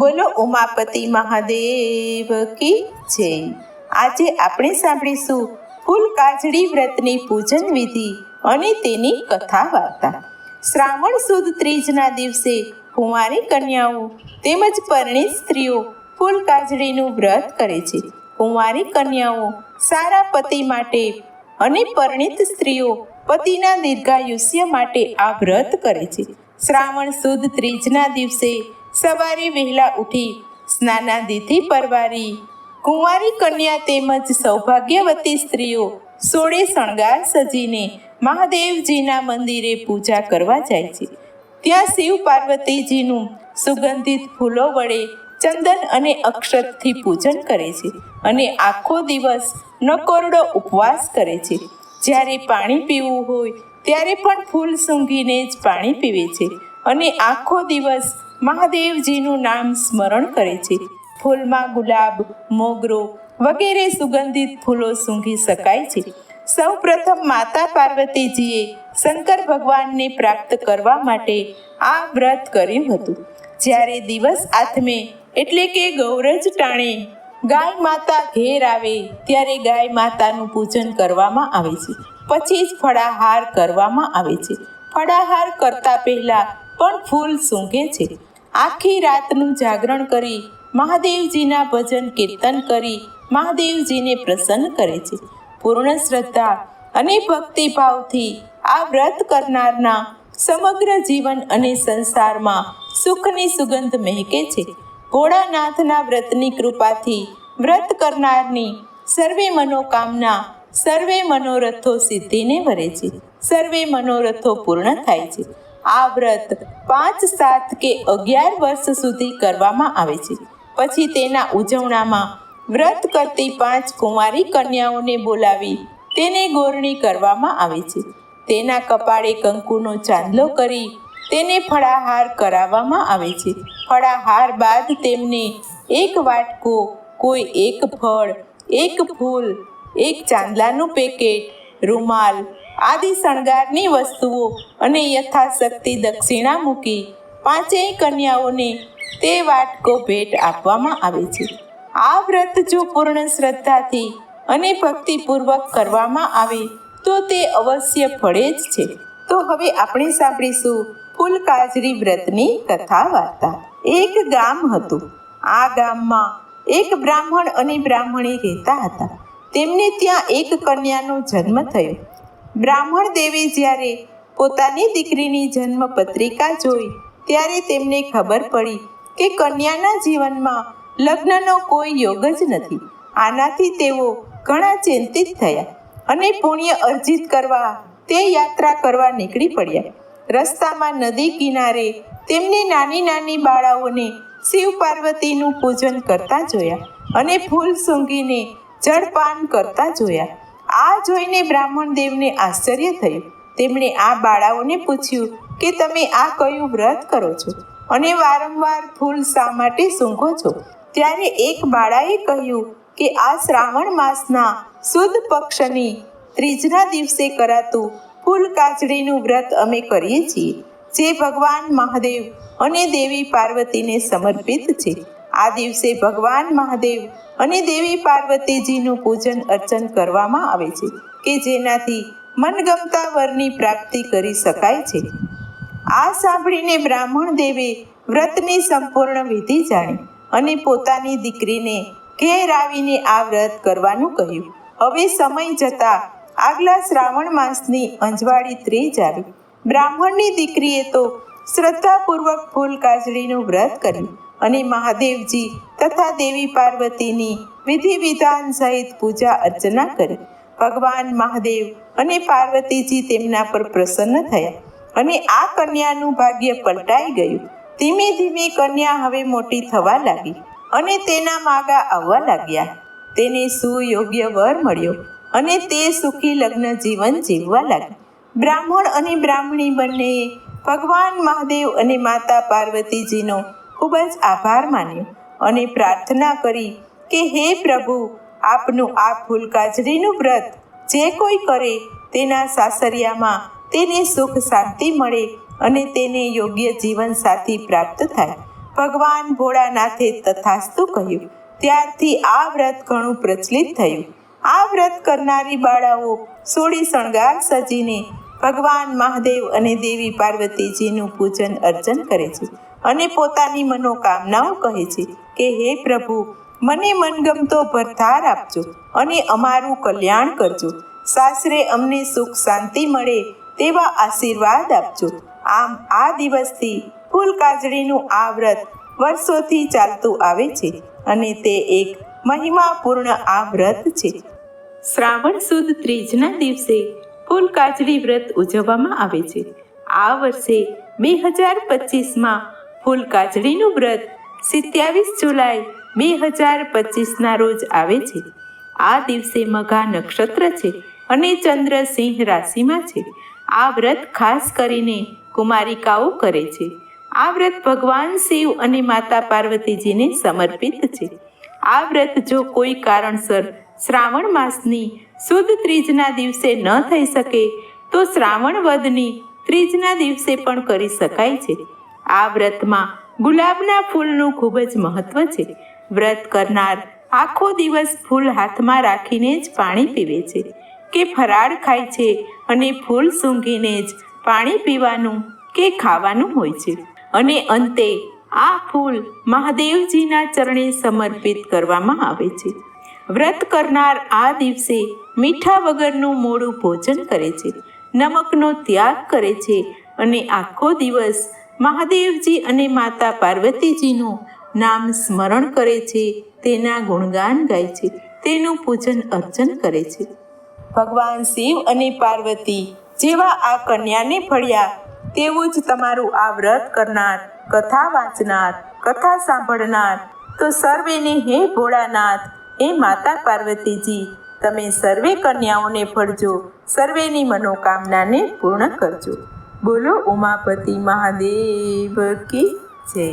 બોલો ઉમાપતિ મહાદેવ કી જય. આજે આપણે સાંભળીશું ફૂલ કાજળી વ્રતની પૂજન વિધિ અને તેની કથા વાર્તા. શ્રાવણ સુદ ત્રીજના દિવસે કુંવારી કન્યાઓ તેમજ પરણિત સ્ત્રીઓ ફૂલ કાજળીનું વ્રત કરે છે. કુંવારી કન્યાઓ સારા પતિ માટે અને પરણિત સ્ત્રીઓ પતિના દીર્ઘાયુષ્ય માટે આ વ્રત કરે છે. શ્રાવણ સુદ ત્રીજના દિવસે સવારે વહેલા ઉઠી, સ્નાનાદિથી પરવારી. કુંવારી કન્યા તેમજ સૌભાગ્યવતી સ્ત્રીઓ સોળે શણગાર સજીને મહાદેવજીના મંદિરે પૂજા કરવા જાય છે. ત્યાં શિવ પાર્વતીજીનું સુગંધિત ફૂલો વડે ચંદન અને અક્ષતથી પૂજન કરે છે અને આખો દિવસ નકોરડો ઉપવાસ કરે છે. જ્યારે પાણી પીવું હોય, ત્યારે પણ ફૂલ સૂંઘીને જ પાણી પીવે છે અને આખો દિવસ મહાદેવજીનું નામ સ્મરણ કરે છે. ફૂલમાં ગુલાબ, મોગરો વગેરે સુગંધિત ફૂલો સૂંઘી શકાય છે. સૌ પ્રથમ માતા પાર્વતીજીએ શંકર ભગવાનને પ્રાપ્ત કરવા માટે આ વ્રત કર્યું હતું. જ્યારે દિવસ આથમે એટલે કે ગૌરજ ટાણે ગાય માતા ઘેર આવે ત્યારે ગાય માતાનું પૂજન કરવામાં આવે છે. પછી જ ફળાહાર કરવામાં આવે છે. ફળાહાર કરતા પહેલા પણ ફૂલ સૂંઘે છે. આખી રાતનું જાગરણ કરી મહાદેવજીના ભજન કીર્તન કરી મહાદેવજીને પ્રસન્ન કરે છે. પૂર્ણ શ્રદ્ધા અને ભક્તિભાવથી આ વ્રત કરનારના સમગ્ર જીવન અને સંસારમાં સુખની સુગંધ મહેકે છે. ભોળાનાથના વ્રતની કૃપાથી વ્રત કરનારની સર્વે મનોકામના, સર્વે મનોરથો સિદ્ધિને વરે છે. સર્વે મનોરથો પૂર્ણ થાય છે. આ વ્રત પાંચ સાત કે અગિયાર વર્ષ સુધી કરવામાં આવે છે. પછી તેના ઉજવણામાં વ્રત કરતી પાંચ કુંવારી કન્યાઓને બોલાવી તેને ગોરણી કરવામાં આવે છે. તેના કપાળે કંકુનો ચાંદલો કરી તેને ફળાહાર કરાવવામાં આવે છે. ફળાહાર બાદ તેમને એક વાટકો, કોઈ એક ફળ, એક ફૂલ, એક ચાંદલાનું પેકેટ, રૂમાલ આદિ શણગારની વસ્તુઓ અને યથાશક્તિ દક્ષિણા મૂકી પાંચેય કન્યાઓને તે વાટકો ભેટ આપવામાં આવે છે. આ વ્રત જો પૂર્ણ શ્રદ્ધાથી અને ભક્તિપૂર્વક કરવામાં આવે, તો તે અવશ્ય ફળે જ છે. તો હવે આપણે સાંભળીશું ફૂલ કાજરી વ્રતની કથા વાર્તા. એક ગામ હતું. આ ગામમાં એક બ્રાહ્મણ અને બ્રાહ્મણી રહેતા હતા. તેમને ત્યાં એક કન્યાનો જન્મ થયો. બ્રાહ્મણ દેવે જ્યારે પોતાની દીકરીની જન્મ પત્રિકા જોઈ, ત્યારે તેમને ખબર પડી કે કન્યાના જીવનમાં લગ્નનો કોઈ યોગ જ નથી. આનાથી તેઓ ઘણા ચિંતિત થયા અને પુણ્ય અર્જિત કરવા તે યાત્રા કરવા નીકળી પડ્યા. રસ્તામાં નદી કિનારે તેમને નાની નાની બાળાઓને શિવ પાર્વતીનું પૂજન કરતા જોયા અને ફૂલ સૂંઘીને જળપાન કરતા જોયા. આ જોઈને બ્રાહ્મણ દેવને આશ્ચર્ય થયું. તેમણે આ બાળાઓને પૂછ્યું કે તમે આ કયું વ્રત કરો છો? અને વારંવાર ફૂલ શા માટે સૂંઘો છો? ત્યારે એક બાળાએ કહ્યું કે આ શ્રાવણ માસના સુદ પક્ષની ત્રીજના દિવસે કરાતું ફૂલ કાચડીનું વ્રત અમે કરીએ છીએ, જે ભગવાન મહાદેવ અને દેવી પાર્વતીને સમર્પિત છે. આ દિવસે ભગવાન મહાદેવ અને દેવી પાર્વતીજીનું પૂજન અર્ચન કરવામાં આવે છે, કે જેનાથી મનગમતા વરની પ્રાપ્તિ કરી શકાય છે. આ સાંભળીને બ્રાહ્મણ દેવે વ્રતની સંપૂર્ણ વિધિ જાણી અને પોતાની દીકરીને ઘેર આવીને આ વ્રત કરવાનું કહ્યું. હવે સમય જતા આગલા શ્રાવણ માસની અંજવાળી ત્રીજ આવી. બ્રાહ્મણની દીકરીએ તો શ્રદ્ધાપૂર્વક ફૂલ કાજળીનું વ્રત કર્યું. અને મહાદેવજી તથા દેવી પાર્વતીની વિધિ વિધાન સહિત પૂજા અર્ચના કરી. ભગવાન મહાદેવ અને પાર્વતીજી તેમના પર પ્રસન્ન થયા અને આ કન્યાનું ભાગ્ય પલટાઈ ગયું. ધીમે ધીમે કન્યા હવે મોટી થવા લાગી અને તેના માગા આવવા લાગ્યા. તેને સુયોગ્ય વર મળ્યો અને તે સુખી લગ્ન જીવન જીવવા લાગ્યા બ્રાહ્મણ અને બ્રાહ્મણી બંનેએ ભગવાન મહાદેવ અને માતા પાર્વતીજીનો ખૂબ જ આભાર માન્યો અને પ્રાર્થના કરી કે હે પ્રભુ, આપનું આ ફૂલકાજરીનું વ્રત જે કોઈ કરે તેના સાસરિયામાં તેને સુખ શાંતિ મળે અને તેને યોગ્ય જીવન સાથી પ્રાપ્ત થાય. ભગવાન ભોળાનાથે તથાસ્તુ કહ્યું. ત્યારથી આ વ્રત ઘણું પ્રચલિત થયું. આ વ્રત કરનારી બાળાઓ સોળી શણગાર સજીને ભગવાન મહાદેવ અને દેવી પાર્વતીજીનું પૂજન અર્ચન કરે છે. અને પોતાની મનોકામનાઓ કહે છે કે, હે પ્રભુ, મને મનગમતો ભરથાર આપજો અને અમારું કલ્યાણ કરજો. સાસરે અમને સુખ શાંતિ મળે તેવા આશીર્વાદ આપજો. આમ આ દિવસથી ફૂલ કાજળીનું આ વ્રત વર્ષોથી ચાલતું આવે છે અને તે એક મહિમાપૂર્ણ આ વ્રત છે. શ્રાવણ સુદ ત્રીજના દિવસે ફૂલ કાજળી વ્રત ઉજવવામાં આવે છે. આ વર્ષે બે હજાર પચીસમાં ફૂલ કાજળીનું વ્રત સિત્યાવીસ જુલાઈ બે હજાર પચીસના રોજ આવે છે. આ દિવસે મઘા નક્ષત્ર છે અને ચંદ્ર સિંહ રાશિમાં છે. આ વ્રત ખાસ કરીને કુમારિકાઓ કરે છે. આ વ્રત ભગવાન શિવ અને માતા પાર્વતીજીને સમર્પિત છે. આ વ્રત જો કોઈ કારણસર શ્રાવણ માસની સુદ ત્રીજના દિવસે ન થઈ શકે, તો શ્રાવણ વદની ત્રીજના દિવસે પણ કરી શકાય છે. આ વ્રતમાં ગુલાબના ફૂલનું ખૂબ જ મહત્વ છે. વ્રત કરનાર આખો દિવસ ફૂલ હાથમાં રાખીને જ પાણી પીવે છે. કે ફરાળ ખાય છે અને ફૂલ સૂંઘીને જ પાણી પીવાનું કે ખાવાનું હોય છે. અને અંતે આ ફૂલ મહાદેવજીના ચરણે સમર્પિત કરવામાં આવે છે. વ્રત કરનાર આ દિવસે મીઠા વગરનું મોડું ભોજન કરે છે. નમકનો ત્યાગ કરે છે અને આખો દિવસ મહાદેવજી અને માતા પાર્વતીજીનું નામ સ્મરણ કરે છે, તેના ગુણગાન ગાય છે, તેનું પૂજન અર્ચન કરે છે. ભગવાન શિવ અને પાર્વતી જેવા આ કન્યાને ફળ્યા, તેવું જ તમારું આ વ્રત કરનાર, કથા વાંચનાર, કથા સાંભળનાર, તો સર્વેને હે ભોળાનાથ, હે માતા પાર્વતીજી, તમે સર્વે કન્યાઓને ફળજો, સર્વેની મનોકામનાને પૂર્ણ કરજો. બોલો ઉમાપતિ મહાદેવ કી જય.